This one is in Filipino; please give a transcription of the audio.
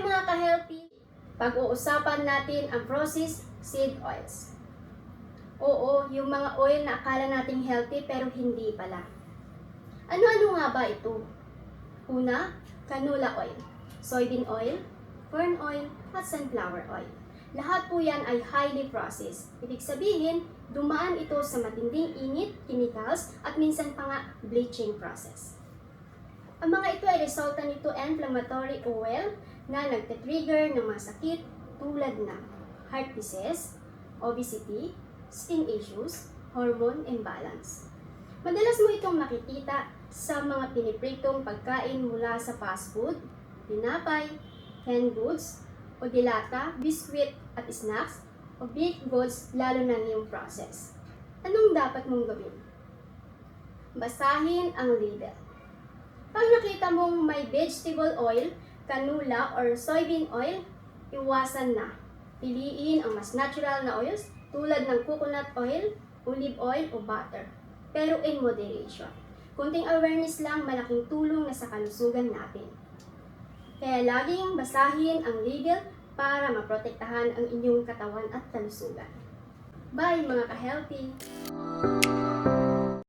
Mga ka-healthy! Pag-uusapan natin ang processed seed oils. Oo, yung mga oil na akala nating healthy pero hindi pala. Ano-ano nga ba ito? Una, canola oil, soybean oil, corn oil, at sunflower oil. Lahat po yan ay highly processed. Ibig sabihin, dumaan ito sa matinding init, chemicals, at minsan pa nga bleaching process. Ang mga ito ay resulta nito inflammatory oil na nagte-trigger ng mga sakit tulad ng heart disease, obesity, skin issues, hormone imbalance. Madalas mo itong makikita sa mga pinipritong pagkain mula sa fast food, tinapay, canned goods, o dilata, biskwit at snacks, o baked goods lalo na ngayong process. Anong dapat mong gawin? Basahin ang label. Pag nakita mong may vegetable oil, canola or soybean oil, iwasan na. Piliin ang mas natural na oils tulad ng coconut oil, olive oil o butter. Pero in moderation. Kunting awareness lang malaking tulong na sa kalusugan natin. Kaya laging basahin ang label para maprotektahan ang inyong katawan at kalusugan. Bye mga ka-healthy!